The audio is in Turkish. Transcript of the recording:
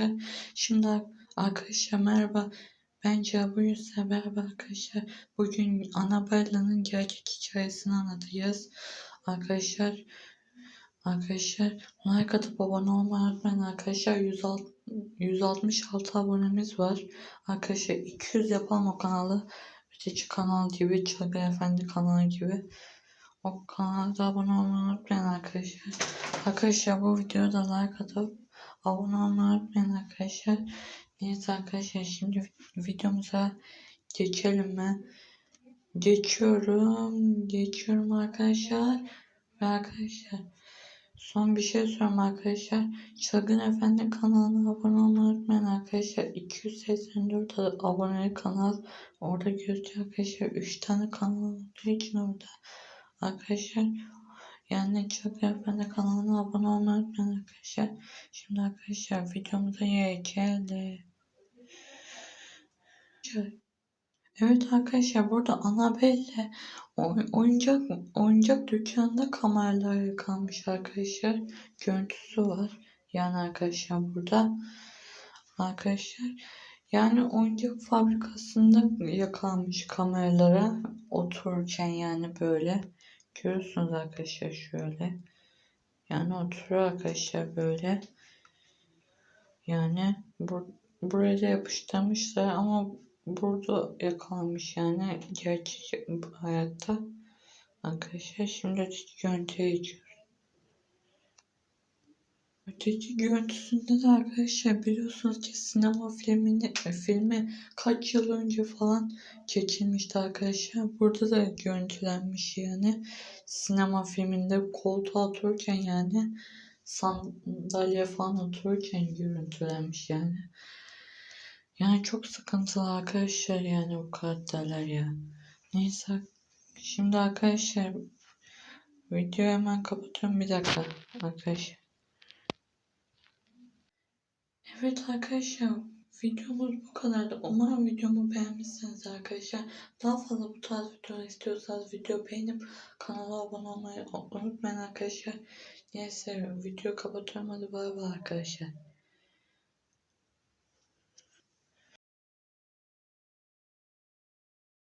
arkadaşlar. Şimdi arkadaşlar merhaba. Ben Yusuf. Merhaba arkadaşlar. Bugün Annabella'nın gerçek hikayesini anlatacağız. Arkadaşlar Arkadaşlar like atıp abone olmayı unutmayın arkadaşlar 106, 166 abonemiz var arkadaşlar 200 yapalım o kanalı öteki kanal gibi Çılgın Efendi kanalı gibi o kanalda abone olmayı unutmayın arkadaşlar arkadaşlar bu videoda like atıp abone olmayı arkadaşlar neyse arkadaşlar şimdi videomuza geçelim mi geçiyorum geçiyorum arkadaşlar ve arkadaşlar Son bir şey sorayım arkadaşlar. Çılgın Efendi kanalına abone olmayı unutmayın arkadaşlar. 284 aboneli kanal orada gözüküyor arkadaşlar. 3 tane kanal olduğu için orada. Arkadaşlar yani Çılgın Efendi kanalına abone olmayı unutmayın arkadaşlar. Şimdi arkadaşlar videomuza geçelim. Evet arkadaşlar burada Annabelle oyuncak oyuncak dükkanında kameralar kalmış arkadaşlar. Görüntüsü var. Yani arkadaşlar burada arkadaşlar yani oyuncak fabrikasında yakalmış kameralara otururken yani böyle görüyorsunuz arkadaşlar şöyle. Yani oturuyor arkadaşlar böyle. Yani bu, buraya da yapıştırmışlar ama burada yakalanmış yani gerçek hayatta. Arkadaşlar şimdi görüntüye geçiyoruz. Öteki görüntüsünde de arkadaşlar biliyorsunuz ki sinema filmini, filmi kaç yıl önce falan çekilmişti arkadaşlar. Burada da görüntülenmiş yani. Sinema filminde koltuğa otururken yani sandalye falan otururken görüntülenmiş yani. Yani çok sıkıntılı arkadaşlar yani o karakterler ya. Neyse. Şimdi arkadaşlar videoyu hemen kapatıyorum bir dakika arkadaşlar. Evet arkadaşlar videomuz bu kadardı. Umarım videomu beğenmişsiniz arkadaşlar. Daha fazla bu tarz video istiyorsanız video beğenip kanala abone olmayı unutmayın arkadaşlar. Neyse video kapatıyorum hadi bay bay arkadaşlar.